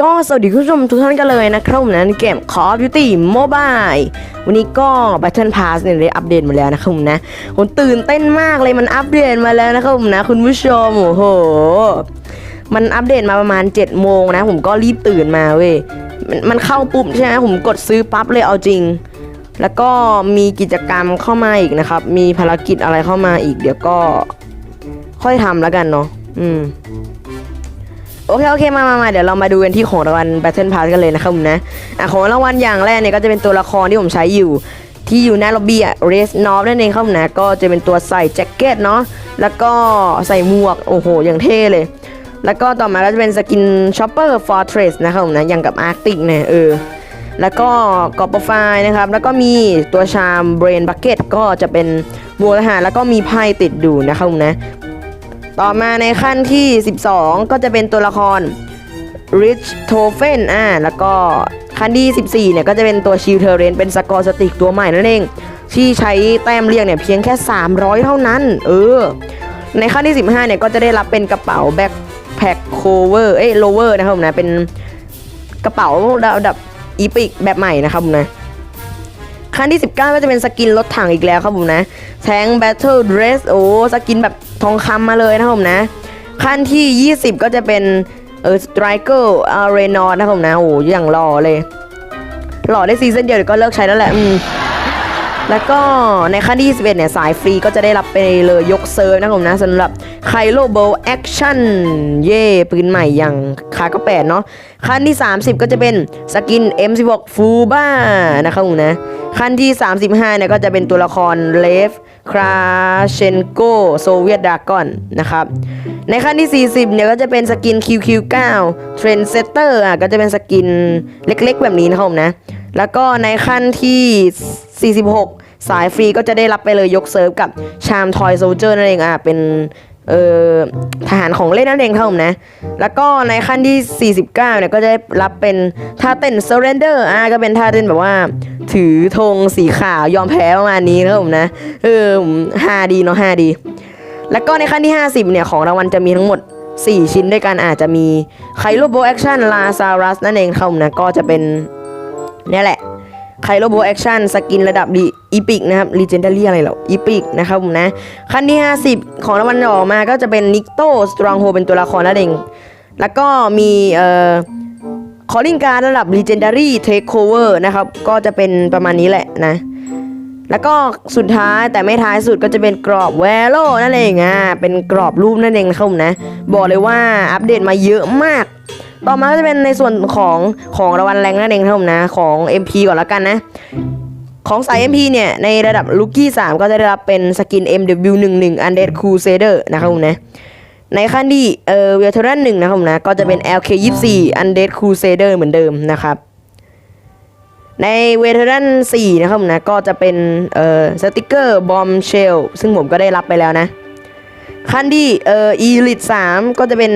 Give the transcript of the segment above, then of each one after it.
ก็สวัสดีคุณผู้ชมทุกท่านกันเลยนะครับผมนะในเกม Call of Duty Mobile วันนี้ก็ Battle Pass เนี่ยได้อัปเดตมาแล้วนะครับผมนะผมตื่นเต้นมากเลยมันอัปเดตมาแล้วนะครับผมนะ คุณผู้ชมโอ้โห มันอัปเดตมาประมาณ7โมงนะ ผมก็รีบตื่นมาเว้ยมันมันเข้าปุ๊บใช่ไหมผมกดซื้อปั๊บเลยเอาจริง แล้วก็มีกิจกรรมเข้ามาอีกนะครับ มีภารกิจอะไรเข้ามาอีก เดี๋ยวก็ค่อยทำแล้วกันเนาะอืม โอเคโอเคมามามาเดี๋ยวเรามาดูกันที่ของรางวัล Battle Pass กันเลยนะครับผมนะอะของรางวัลอย่างแรกเนี่ยก็จะเป็นตัวละครที่ผมใช้อยู่ ที่อยู่หน้าล็อบบี้อะ r a c e n o b นั่นเองครับผมนะก็จะเป็นตัวใส่แจ็คเก็ตเนาะแล้วก็ใส่หมวกโอ้โหอย่างเท่เลย แล้วก็ต่อมาก็จะเป็นสกิน Chopper Fortress นะครับผมนะอย่างกับ Arctic เนี่ยเออแล้วก็กรอบโปรไฟล์นะครับ แล้วก็มีตัวชาม Brain Bucket ก็จะเป็นหมวทหารแล้วก็มีไพ่ติดดูนะครับผมนะ ต่อมาในขั้นที่ 12 ก็จะเป็นตัวละคร Rich t o f e n อ่าแล้วก็ขั้นที่14เนี่ยก็จะเป็นตัวชิลเทเรนเป็นสกอร์สติกตัวใหม่นั่นเอง ที่ใช้แต้มเรียงเนี่ยเพียงแค่ 300 เท่านั้น เออ ในขั้นที่ 15เนี่ยก็จะได้รับเป็นกระเป๋าแบ็คแพ็คโคเวอร์เอ้ยโลเวอร์นะครับผมนะเป็นกระเป๋าระดับอีพิกแบบใหม่นะครับผมนะ ขั้นที่ 19 ก็จะเป็นสกินรถถังอีกแล้วครับผมนะแทงแบทเทิลเดรสโอ้สกินแบบทองคำมาเลยนะครับผมนะ ขั้นที่ 20 ก็จะเป็นเออสไตรเกอร์อารีนอนะครับผมนะโอ้อย่างหล่อเลย หล่อได้ซีซั่นเดียวเดี๋ยวก็เลิกใช้แล้วแหละอืม แล้วก็ในขั้นที่21เนี่ยสายฟรีก็จะได้รับไปเลยยกเซิร์ฟนะครับผมนะสำหรับไคโลโบแอคชั่นเย่ปืนใหม่อย่างคาก็แปดเนาะขั้นที่ 30 ก็จะเป็นสกิน M16 ฟูบ้านะครับผมนะขั้นที่ 35เนี่ยก็จะเป็นตัวละครเลฟคราเชนโกโซเวียตดากอนนะครับในขั้นที่ 40 เนี่ยก็จะเป็นสกิน QQ9 Trendsetter อะก็จะเป็นสกินเล็กๆแบบนี้นะครับผมนะ แล้วก็ในขั้นที่ 46 สายฟรีก็จะได้รับไปเลยยกเซิร์ฟกับชามทอยโซเจอร์นั่นเองอะเป็นเอ่อทหารของเล่นนั่นเองครับผมนะ แล้วก็ในขั้นที่ 49เนี่ยก็จะได้รับเป็นท่าเต้น surrender อะก็เป็นท่าเต้นแบบว่า ถือธงสีขาวยอมแพ้ประมาณนี้ครับผมนะ เออฮาดีเนาะฮาดี แล้วก็ในขั้นที่ 50 เนี่ยของรางวัลจะมีทั้งหมด 4 ชิ้นด้วยกันอาจจะมีไคลโ o โบแอคชั่นลาซารัสนั่นเองครับผมนะก็จะเป็นเนี่ยแหละ ไคโ o โบแอคชั่นสกินระดับดีอีพิกนะครับรีเจนดารี่อะไรหรออีพิกนะครับผมนะ ขั้นที่ 50 ของรางวัลออกมาก็จะเป็นนิกโตสตรองโฮเป็นตัวละครนั่นเอง แล้วก็มีเอ่อคอลลิงการระดับ Legendary Takeover นะครับ ก็จะเป็นประมาณนี้แหละนะ แล้วก็สุดท้ายแต่ไม่ท้ายสุดก็จะเป็นกรอบแวโ o นั่นเองอะเป็นกรอบรูปนั่นเองนะครับผมนะ บอกเลยว่าอัปเดตมาเยอะมาก ต่อมาก็จะเป็นในส่วนของของรางวัลแรงนั่นเองครับผมนะของ MP ก่อนล้วกันนะ ของสาย MP เนี่ยในระดับ Rookie 3ก็จะได้รับเป็นสกิน MW11 Undead Crusader นะครับผมนะในขั้นที่เอ่อเวทรันหนึ่งนะครับผมนะก็จะเป็น LK24 Undead Crusader เหมือนเดิมนะครับ ในเวทรัน4นะครับผมนะก็จะเป็นเอ่อสติกเกอร์บอมเชลซึ่งผมก็ได้รับไปแล้วนะ ขั้นที่เอ่อ Elite 3ก็จะเป็น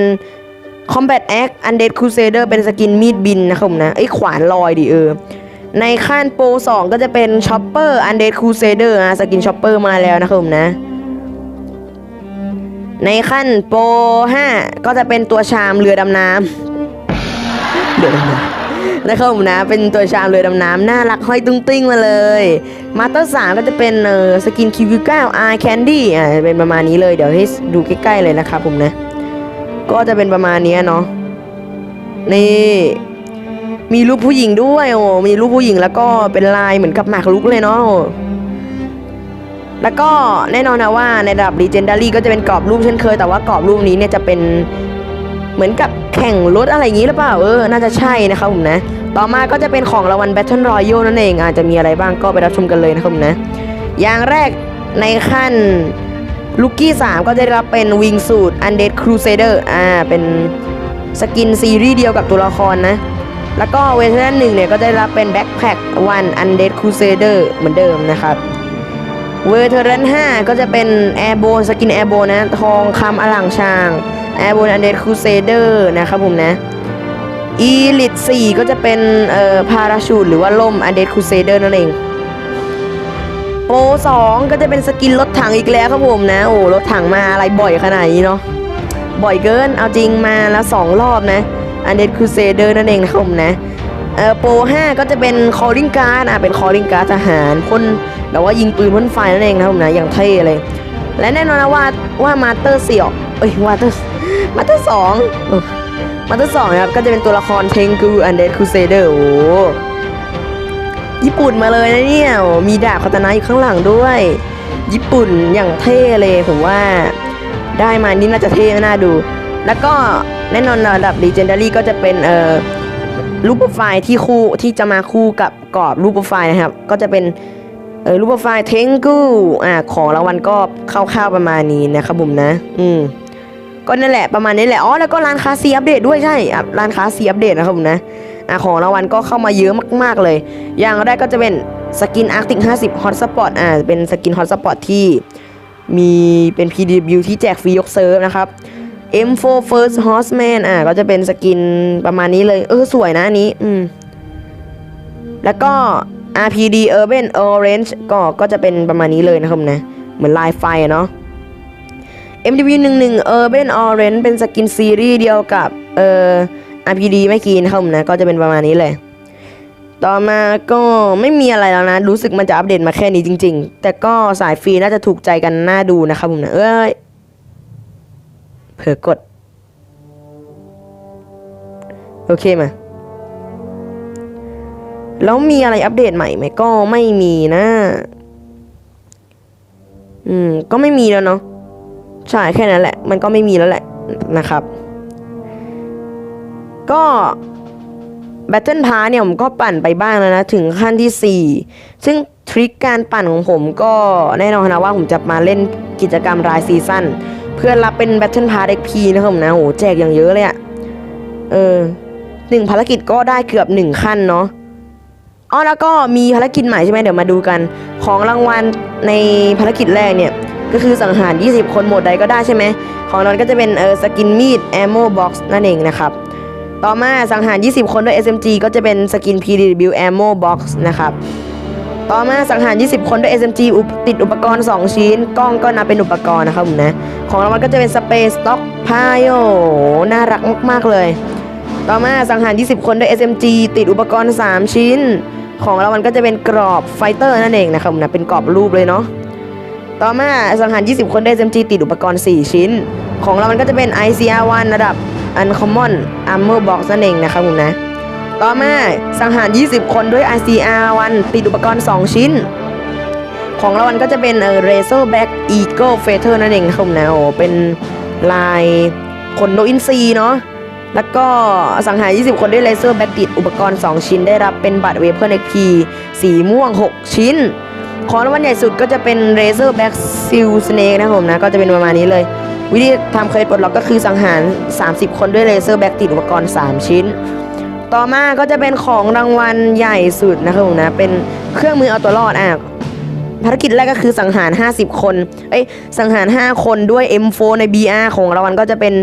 Combat Axe Undead Crusader เป็นสกินมีดบินนะครับผมนะไอ้ขวานลอยดิเออ ในขั้นโปร 2 ก็จะเป็น Chopper Undead Crusader นะสกิน Chopper มาแล้วนะครับผมนะ ในขั้นโปร 5 ก็จะเป็นตัวชามเรือดำน้ำเรือดำน้ำนะครับผมนะ เป็นตัวชามเรือดำน้ำน่ารักห้อยตุ้งติ้งมาเลย มาเตอร์สามก็จะเป็นเออสกิน QQ9 Eye Candy อ่าเป็นประมาณนี้เลยเดี๋ยวให้ดูใกล้ๆเลยนะครับผมนะ ก็จะเป็นประมาณนี้เนาะนี่ มีรูปผู้หญิงด้วยโอ้มีรูปผู้หญิงแล้วก็เป็นลายเหมือนกับหมากรุกเลยเนาะแล้วก็แน่นอนนะว่าในระดับ Legendary ก็จะเป็นกรอบรูปเช่นเคย แต่ว่ากรอบรูปนี้เนี่ยจะเป็นเหมือนกับแข่งรถอะไรอย่างนี้หรือเปล่าเออ น่าจะใช่นะครับผมนะ ต่อมาก็จะเป็นของรางวัล Battle Royale นั่นเองอาจจะมีอะไรบ้างก็ไปรับชมกันเลยนะครับผมนะ อย่างแรกในขั้น ลูกี้3 ก็จะได้รับเป็นวิงสูตร Undead Crusader อ่าเป็นสกินซีรีส์เดียวกับตัวละครนะ แล้วก็เวอร์ชันหนึ่งเนี่ยก็ได้รับเป็น Backpack One Undead Crusader เหมือนเดิมนะครับเวอร์เทอรัน5ก็จะเป็นแอร์โบนสกินแอร์โบนนะ ทองคำอลังช่างแอร์โบนอันเด c คูเซเดอร์นะครับผมนะอีลิท4ก็จะเป็นเอ่อพาราชูตหรือว่าล่มอันเด c คูเซเดอร์นั่นเอง โปร2ก็จะเป็นสกินรถถังอีกแล้วครับผมนะ โอ้รถถังมาอะไรบ่อยขนาดนี้เนาะบ่อยเกินเอาจริงมาแล้ว2รอบนะ Undead Crusader นั่นเองนะครับผมนะเออโปร5ก็จะเป็น calling card อะเป็น calling card ทหารพ่นแบบว่ายิงปืนพ่นไฟนั่นเองนะครับผมนะอย่างเท่เลย และแน่นอนนะว่าว่ามาสเตอร์เสี่ยวเอ้ยมาสเตอร์มาสเตอร์สองมาสเตอร์สองนะครับก็จะเป็นตัวละครเทงกู Undead Crusader โอ้ ญี่ปุ่นมาเลยนะเนี่ย มีดาบคาตานะอยู่ข้างหลังด้วย ญี่ปุ่นอย่างเท่เลยผมว่า ได้มานี่น่าจะเท่น่าดู แล้วก็แน่นอนระดับ Legendary ก็จะเป็นเอ่อรูปโปรไฟล์ที่คู่ที่จะมาคู่กับกรอบรูปโปรไฟล์นะครับ ก็จะเป็นเออรูปโปรไฟล์เทงกูอ่าของรางวัลก็คร่าวๆประมาณนี้นะครับผมนะ อืมก็นั่นแหละประมาณนี้แหละอ๋อแล้วก็ร้านค้าซีอัปเดตด้วยใช่ร้านค้าซีอัปเดตนะครับผมนะ ของรางวัลก็เข้ามาเยอะมากๆเลย อย่างแรกก็จะเป็นสกินอาร์ติก50 Hot Spot อ่าเป็นสกิน Hot Spot ที่มีเป็น PW ที่แจกฟรียกเซิร์ฟนะครับ M4 First Horseman อ่าก็จะเป็นสกินประมาณนี้เลย เออ สวยนะอันนี้ อืม แล้วก็ RPD Urban Orange ก็ก็จะเป็นประมาณนี้เลยนะครับนะ เหมือนลายไฟเนาะ MTV 11 Urban Orange เป็นสกินซีรีส์เดียวกับ เอ่อ RPD ไม่กีนะครับผมนะก็จะเป็นประมาณนี้เลย ต่อมาก็ไม่มีอะไรแล้วนะ รู้สึกมันจะอัปเดตมาแค่นี้จริง ๆ แต่ก็สายฟรีน่าจะถูกใจกันน่าดูนะครับผมนะเอ้ยเผลอกด โอเคมาแล้วมีอะไรอัปเดตใหม่ไหมก็ไม่มีนะ อืม ก็ไม่มีแล้วเนาะใช่แค่นั้นแหละ มันก็ไม่มีแล้วแหละนะครับ ก็ Battle Pass เนี่ยผมก็ปั่นไปบ้างแล้วนะ ถึงขั้นที่ 4 ซึ่งทริคการปั่นของผมก็แน่นอนนะว่าผมจะมาเล่นกิจกรรมรายซีซั่นเพื่อรับเป็น Battle Pass XP นะครับผมนะโหแจกอย่างเยอะเลยอะเออหนึ่งภารกิจก็ได้เกือบหนึ่งขั้นเนาะอ๋อแล้วก็มีภารกิจใหม่ใช่ไหมเดี๋ยวมาดูกัน ของรางวัลในภารกิจแรกเนี่ยก็คือสังหาร 20 คนหมดใดก็ได้ใช่ไหมของนั้นก็จะเป็นเออสกินมีด ammo box นั่นเองนะครับ ต่อมาสังหาร 20 คนด้วย SMG ก็จะเป็นสกิน PDW ammo box นะครับ ต่อมาสังหาร 20 คนด้วย SMG ติดอุปกรณ์ 2 ชิ้น กล้องก็นับเป็นอุปกรณ์นะครับผมนะ ของรางวัลก็จะเป็น Space Stock Pile น่ารักมากๆเลย ต่อมาสังหาร 20 คนด้วย SMG ติดอุปกรณ์ 3 ชิ้น ของรางวัลก็จะเป็นกรอบไฟเตอร์นั่นเองนะครับผมนะ เป็นกรอบรูปเลยเนาะ ต่อมาสังหาร 20 คนด้วย SMG ติดอุปกรณ์ 4 ชิ้น ของรามันก็จะเป็น ICR1 ระดับ Uncommon Armor Box นั่นเองนะครับผมนะ ต่อมาสังหาร 20 คนด้วย ICR1 ติดอุปกรณ์ 2 ชิ้น ของรางวัลก็จะเป็นเออ Razorback Eagle Feather นั่นเองครับผมนะโอ้เป็นลายขนนกอินทรีเนาะแล้วก็สังหาร 20 คนด้วย Razorback ติดอุปกรณ์ 2 ชิ้น ได้รับเป็นบัตร Weapon XP สีม่วง 6 ชิ้น ของรางวัลใหญ่สุดก็จะเป็น Razorback Seal Snake นะครับผมนะ ก็จะเป็นประมาณนี้เลย วิธีทำเคยปลดล็อกก็คือสังหาร 30 คนด้วย Razorback ติดอุปกรณ์ 3 ชิ้น ต่อมาก็จะเป็นของรางวัลใหญ่สุดนะครับผมนะ เป็นเครื่องมือเอาตัวรอดอะภารกิจแรกก็คือสังหาร 50 คน เอ้ย สังหาร 5 คนด้วย M4 ใน BR ของรางวัลก็จะเป็น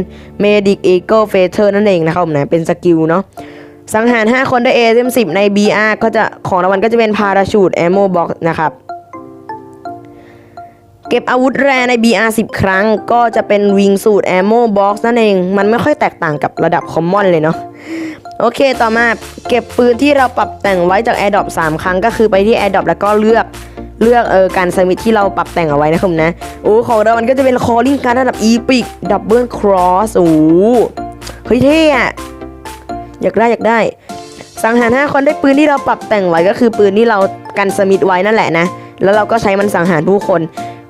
Medic Eagle f a t e r นั่นเองนะครับผมนะ เป็นสกิลเนาะ สังหาร 5 คนด้วย AM10 ใน BR ก็จะของรางวัลก็จะเป็น Parachute Ammo Box นะครับ เก็บอาวุธแรใน BR 10 ครั้ง ก็จะเป็นวิงสูตร Ammo Box นั่นเอง มันไม่ค่อยแตกต่างกับระดับ Common เลยเนาะโอเคต่อมาเก็บปืนที่เราปรับแต่งไว้จาก AirDrop 3 ครั้งก็คือไปที่ AirDrop แล้วก็เลือกเลือกเออการสมิธที่เราปรับแต่งเอาไว้นะครับนะโอ้ของเรามันก็จะเป็น Calling การระดับ Epic Double Cross โอ้เฮ้ยเท่อะอยากได้อยากได้ สังหาร5คนได้ปืนที่เราปรับแต่งไว้ก็คือปืนที่เรากันสมิธไว้นั่นแหละนะแล้วเราก็ใช้มันสังหารผู้คน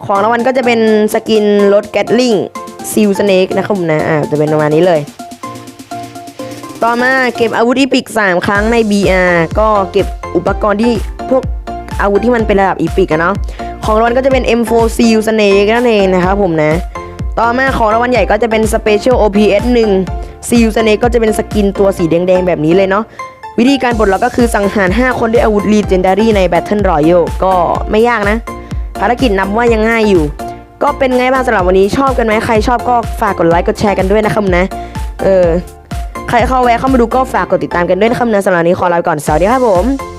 ของรางวัลก็จะเป็นสกินรถแกตลิงซิลสเนกนะครับผมนะอ่าจะเป็นประมาณนี้เลย ต่อมาเก็บอาวุธอีพิก 3 ครั้งใน BR ก็เก็บอุปกรณ์ที่พวกอาวุธที่มันเป็นระดับอีพิกอะเนาะของรางวัลก็จะเป็น M4 Seal Snake นั่นเองนะครับผมนะ ต่อมาของรางวัลใหญ่ก็จะเป็น Special OPS 1 Seal Snake ก็จะเป็นสกินตัวสีแดงๆแบบนี้เลยเนาะวิธีการปลดล็อกก็คือสังหาร 5 คนด้วยอาวุธ Legendary ใน Battle Royale ก็ไม่ยากนะ ภารกิจนับว่ายังง่ายอยู่ ก็เป็นไงบ้างสำหรับวันนี้ชอบกันไหมใครชอบก็ฝากกดไลค์กดแชร์กันด้วยนะครับนะ เออใครเข้าแวะเข้ามาดูก็ฝากกดติดตามกันด้วยนะครับนะสำหรับวันนี้ขอลาไปก่อนสวัสดีครับผม